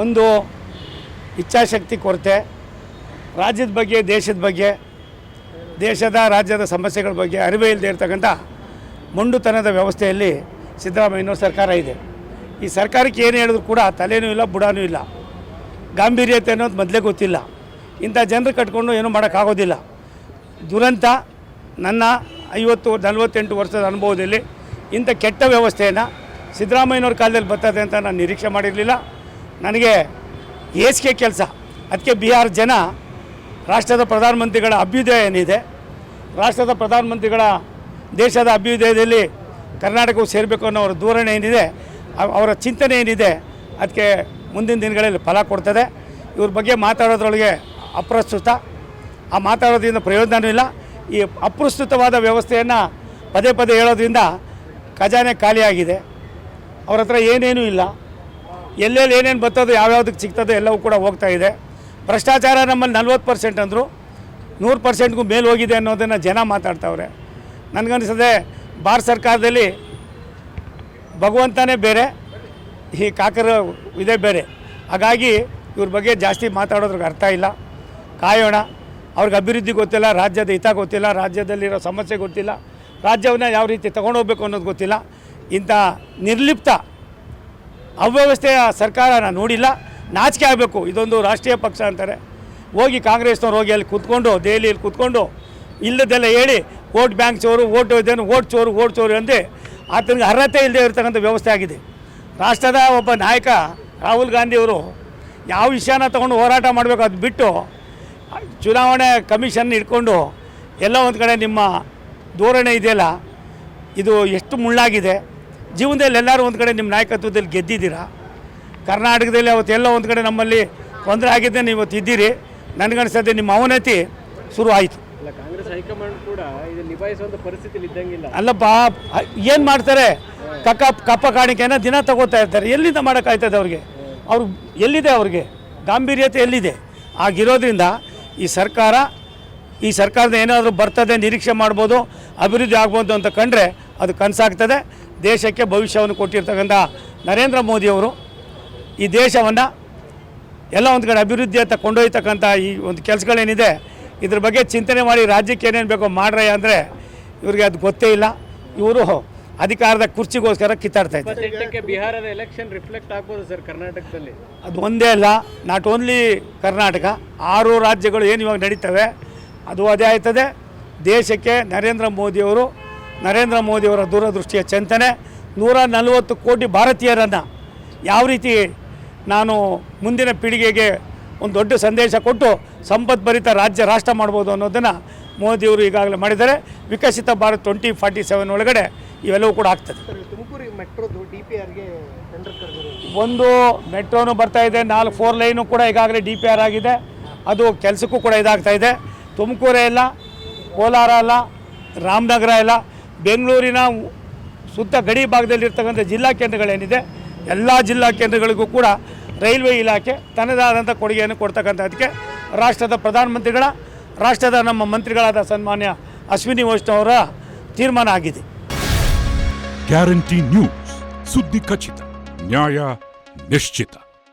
ಒಂದು ಇಚ್ಛಾಶಕ್ತಿ ಕೊರತೆ, ರಾಜ್ಯದ ಬಗ್ಗೆ, ದೇಶದ ಬಗ್ಗೆ, ದೇಶದ, ರಾಜ್ಯದ ಸಮಸ್ಯೆಗಳ ಬಗ್ಗೆ ಅರಿವೇ ಇಲ್ಲದೆ ಇರ್ತಕ್ಕಂಥ ಮೊಂಡುತನದ ವ್ಯವಸ್ಥೆಯಲ್ಲಿ ಸಿದ್ದರಾಮಯ್ಯನವ್ರ ಸರ್ಕಾರ ಇದೆ. ಈ ಸರ್ಕಾರಕ್ಕೆ ಏನು ಹೇಳಿದ್ರು ಕೂಡ ತಲೆನೂ ಇಲ್ಲ, ಬುಡಾನೂ ಇಲ್ಲ. ಗಾಂಭೀರ್ಯತೆ ಅನ್ನೋದು ಮೊದಲೇ ಗೊತ್ತಿಲ್ಲ. ಇಂಥ ಜನರು ಕಟ್ಕೊಂಡು ಏನೂ ಮಾಡೋಕ್ಕಾಗೋದಿಲ್ಲ. ದುರಂತ, ನನ್ನ ಐವತ್ತು, ನಲವತ್ತೆಂಟು ವರ್ಷದ ಅನುಭವದಲ್ಲಿ ಇಂಥ ಕೆಟ್ಟ ವ್ಯವಸ್ಥೆಯನ್ನು ಸಿದ್ದರಾಮಯ್ಯನವ್ರ ಕಾಲದಲ್ಲಿ ಬರ್ತದೆ ಅಂತ ನಾನು ನಿರೀಕ್ಷೆ ಮಾಡಿರಲಿಲ್ಲ. ನನಗೆ ಏಸಿಗೆ ಕೆಲಸ. ಅದಕ್ಕೆ ಬಿಹಾರ ಜನ ರಾಷ್ಟ್ರದ ಪ್ರಧಾನಮಂತ್ರಿಗಳ ಅಭ್ಯುದಯ ಏನಿದೆ, ರಾಷ್ಟ್ರದ ಪ್ರಧಾನಮಂತ್ರಿಗಳ ದೇಶದ ಅಭ್ಯುದಯದಲ್ಲಿ ಕರ್ನಾಟಕವು ಸೇರಬೇಕು ಅನ್ನೋ ಅವರ ಧೋರಣೆ ಏನಿದೆ ಅವರ ಚಿಂತನೆ ಏನಿದೆ, ಅದಕ್ಕೆ ಮುಂದಿನ ದಿನಗಳಲ್ಲಿ ಫಲ ಕೊಡ್ತದೆ. ಇವ್ರ ಬಗ್ಗೆ ಮಾತಾಡೋದ್ರೊಳಗೆ ಅಪ್ರಸ್ತುತ. ಆ ಮಾತಾಡೋದ್ರಿಂದ ಪ್ರಯೋಜನವೂ ಇಲ್ಲ. ಈ ಅಪ್ರಸ್ತುತವಾದ ವ್ಯವಸ್ಥೆಯನ್ನು ಪದೇ ಪದೇ ಹೇಳೋದ್ರಿಂದ ಖಜಾನೆ ಖಾಲಿಯಾಗಿದೆ. ಅವ್ರ ಹತ್ರ ಏನೇನೂ ಇಲ್ಲ. ಎಲ್ಲೆಲ್ಲಿ ಏನೇನು ಬರ್ತದೋ ಯಾವ್ಯಾವ್ದಕ್ಕೆ ಸಿಗ್ತದೋ ಎಲ್ಲವೂ ಕೂಡ ಹೋಗ್ತಾ ಇದೆ. ಭ್ರಷ್ಟಾಚಾರ ನಮ್ಮಲ್ಲಿ ನಲ್ವತ್ತು ಪರ್ಸೆಂಟ್ ಅಂದರು, ನೂರು ಪರ್ಸೆಂಟ್ಗೂ ಮೇಲೆ ಹೋಗಿದೆ ಅನ್ನೋದನ್ನು ಜನ ಮಾತಾಡ್ತಾವ್ರೆ. ನನಗನ್ನಿಸದೆ ಭಾರತ ಸರ್ಕಾರದಲ್ಲಿ ಭಗವಂತನೇ ಬೇರೆ, ಈ ಕಾಕರ ಇದೇ ಬೇರೆ. ಹಾಗಾಗಿ ಇವ್ರ ಬಗ್ಗೆ ಜಾಸ್ತಿ ಮಾತಾಡೋದ್ರಿಗೆ ಅರ್ಥ ಇಲ್ಲ. ಕಾಯೋಣ, ಅವ್ರಿಗೆ ಅಭಿವೃದ್ಧಿ ಗೊತ್ತಿಲ್ಲ, ರಾಜ್ಯದ ಹಿತ ಗೊತ್ತಿಲ್ಲ, ರಾಜ್ಯದಲ್ಲಿರೋ ಸಮಸ್ಯೆ ಗೊತ್ತಿಲ್ಲ, ರಾಜ್ಯವನ್ನು ಯಾವ ರೀತಿ ತಗೊಂಡೋಗ್ಬೇಕು ಅನ್ನೋದು ಗೊತ್ತಿಲ್ಲ. ಇಂಥ ನಿರ್ಲಿಪ್ತ ಅವ್ಯವಸ್ಥೆಯ ಸರ್ಕಾರ ನಾನು ನೋಡಿಲ್ಲ. ನಾಚಿಕೆ ಆಗಬೇಕು. ಇದೊಂದು ರಾಷ್ಟ್ರೀಯ ಪಕ್ಷ ಅಂತಾರೆ. ಹೋಗಿ ಕಾಂಗ್ರೆಸ್ನವ್ರು ಹೋಗಿ ಅಲ್ಲಿ ಕೂತ್ಕೊಂಡು, ದೆಹಲಿಯಲ್ಲಿ ಕೂತ್ಕೊಂಡು, ಇಲ್ಲದೆಲ್ಲ ಹೇಳಿ ವೋಟ್ ಬ್ಯಾಂಕ್ ಚೋರು ಓಟ್ ಇದೇನು ಓಟ್ ಚೋರು ಓಟ್ ಚೋರು ಅಂದರೆ ಆತನಿಗೆ ಅರ್ಹತೆ ಇಲ್ಲದೆ ಇರತಕ್ಕಂಥ ವ್ಯವಸ್ಥೆ ಆಗಿದೆ. ರಾಷ್ಟ್ರದ ಒಬ್ಬ ನಾಯಕ ರಾಹುಲ್ ಗಾಂಧಿಯವರು ಯಾವ ವಿಷಯನ ತೊಗೊಂಡು ಹೋರಾಟ ಮಾಡಬೇಕು ಅದು ಬಿಟ್ಟು ಚುನಾವಣೆ ಕಮಿಷನ್ ಇಟ್ಕೊಂಡು ಎಲ್ಲ ಒಂದು ಕಡೆ ನಿಮ್ಮ ಧೋರಣೆ ಇದೆಯಲ್ಲ? ಇದು ಎಷ್ಟು ಮುಳ್ಳಾಗಿದೆ? ಜೀವನದಲ್ಲಿ ಎಲ್ಲರೂ ಒಂದು ಕಡೆ ನಿಮ್ಮ ನಾಯಕತ್ವದಲ್ಲಿ ಗೆದ್ದಿದ್ದೀರಾ? ಕರ್ನಾಟಕದಲ್ಲಿ ಅವತ್ತೆಲ್ಲ ಒಂದು ಕಡೆ ನಮ್ಮಲ್ಲಿ ತೊಂದರೆ ಆಗಿದ್ದೆ ನೀವು ಇವತ್ತು ಇದ್ದೀರಿ. ನನಗನ್ಸತ್ತೆ ನಿಮ್ಮ ಅವನತಿ ಶುರು ಆಯಿತು. ಅಲ್ಲ ಅಲ್ಲಪ್ಪ ಏನು ಮಾಡ್ತಾರೆ? ಕಕ್ಕ ಕಪ್ಪ ಕಾಣಿಕೆಯನ್ನು ದಿನ ತಗೋತಾ ಇರ್ತಾರೆ. ಎಲ್ಲಿಂದ ಮಾಡೋಕ್ಕಾಯ್ತದೆ ಅವ್ರಿಗೆ? ಅವ್ರು ಎಲ್ಲಿದೆ ಅವ್ರಿಗೆ? ಗಾಂಭೀರ್ಯತೆ ಎಲ್ಲಿದೆ? ಆಗಿರೋದ್ರಿಂದ ಈ ಸರ್ಕಾರ ಈ ಸರ್ಕಾರದ ಏನಾದರೂ ಬರ್ತದೆ ನಿರೀಕ್ಷೆ ಮಾಡ್ಬೋದು ಅಭಿವೃದ್ಧಿ ಆಗ್ಬೋದು ಅಂತ ಕಂಡ್ರೆ ಅದು ಕನಸಾಗ್ತದೆ. ದೇಶಕ್ಕೆ ಭವಿಷ್ಯವನ್ನು ಕೊಟ್ಟಿರ್ತಕ್ಕಂಥ ನರೇಂದ್ರ ಮೋದಿಯವರು ಈ ದೇಶವನ್ನು ಎಲ್ಲ ಒಂದು ಕಡೆ ಅಭಿವೃದ್ಧಿ ಅಂತ ಕೊಂಡೊಯ್ತಕ್ಕಂಥ ಈ ಒಂದು ಕೆಲಸಗಳೇನಿದೆ ಇದ್ರ ಬಗ್ಗೆ ಚಿಂತನೆ ಮಾಡಿ ರಾಜ್ಯಕ್ಕೆ ಏನೇನು ಬೇಕೋ ಮಾಡ್ರೆ ಅಂದರೆ ಇವ್ರಿಗೆ ಅದು ಗೊತ್ತೇ ಇಲ್ಲ. ಇವರು ಅಧಿಕಾರದ ಕುರ್ಚಿಗೋಸ್ಕರ ಕಿತ್ತಾಡ್ತಾ ಇದ್ದಾರೆ. ಬಿಹಾರದ ಎಲೆಕ್ಷನ್ ರಿಫ್ಲೆಕ್ಟ್ ಆಗ್ಬೋದು ಸರ್ ಕರ್ನಾಟಕದಲ್ಲಿ? ಅದು ಒಂದೇ ಅಲ್ಲ ನಾಟ್ ಓನ್ಲಿ ಕರ್ನಾಟಕ ಆರು ರಾಜ್ಯಗಳು ಏನು ಇವಾಗ ನಡೀತವೆ ಅದು ಅದೇ ಆಯ್ತದೆ. ದೇಶಕ್ಕೆ ನರೇಂದ್ರ ಮೋದಿಯವರು ನರೇಂದ್ರ ಮೋದಿಯವರ ದೂರದೃಷ್ಟಿಯ ಚಿಂತನೆ ನೂರ ನಲವತ್ತು ಕೋಟಿ ಭಾರತೀಯರನ್ನು ಯಾವ ರೀತಿ ನಾನು ಮುಂದಿನ ಪೀಳಿಗೆಗೆ ಒಂದು ದೊಡ್ಡ ಸಂದೇಶ ಕೊಟ್ಟು ಸಂಪದ್ಭರಿತ ರಾಜ್ಯ ರಾಷ್ಟ್ರ ಮಾಡ್ಬೋದು ಅನ್ನೋದನ್ನು ಮೋದಿಯವರು ಈಗಾಗಲೇ ಮಾಡಿದ್ದಾರೆ. Viksit Bharat twenty forty seven ಒಳಗಡೆ ಇವೆಲ್ಲವೂ ಕೂಡ ಆಗ್ತದೆ. ತುಮಕೂರು ಮೆಟ್ರೋದು ಡಿ ಪಿ ಆರ್ಗೆ ಟೆಂಡರ್ ಕರೆದಿರೋದು. ಒಂದು ಮೆಟ್ರೋನು ಬರ್ತಾ ಇದೆ ನಾಲ್ಕು ಫೋರ್ ಲೈನು ಕೂಡ ಈಗಾಗಲೇ ಡಿ ಪಿ ಆರ್ ಆಗಿದೆ. ಅದು ಕೆಲಸಕ್ಕೂ ಕೂಡ ಇದಾಗ್ತಾ ಇದೆ. ತುಮಕೂರೇ ಇಲ್ಲ ಕೋಲಾರ ಅಲ್ಲ ರಾಮನಗರ ಇಲ್ಲ ಬೆಂಗಳೂರಿನ ಸುತ್ತ ಗಡಿ ಭಾಗದಲ್ಲಿರ್ತಕ್ಕಂಥ ಜಿಲ್ಲಾ ಕೇಂದ್ರಗಳೇನಿದೆ, ಎಲ್ಲ ಜಿಲ್ಲಾ ಕೇಂದ್ರಗಳಿಗೂ ಕೂಡ ರೈಲ್ವೆ ಇಲಾಖೆ ತನ್ನದಾದಂಥ ಕೊಡುಗೆಯನ್ನು ಕೊಡ್ತಕ್ಕಂಥದ್ದಕ್ಕೆ ರಾಷ್ಟ್ರದ ಪ್ರಧಾನಮಂತ್ರಿಗಳ, ರಾಷ್ಟ್ರದ ನಮ್ಮ ಮಂತ್ರಿಗಳಾದ ಸನ್ಮಾನ್ಯ ಅಶ್ವಿನಿ ವೈಷ್ಣವ್ ಅವರ ತೀರ್ಮಾನ ಆಗಿದೆ. ಗ್ಯಾರಂಟಿ ನ್ಯೂಸ್, ಸುದ್ದಿ ಖಚಿತ, ನ್ಯಾಯ ನಿಶ್ಚಿತ.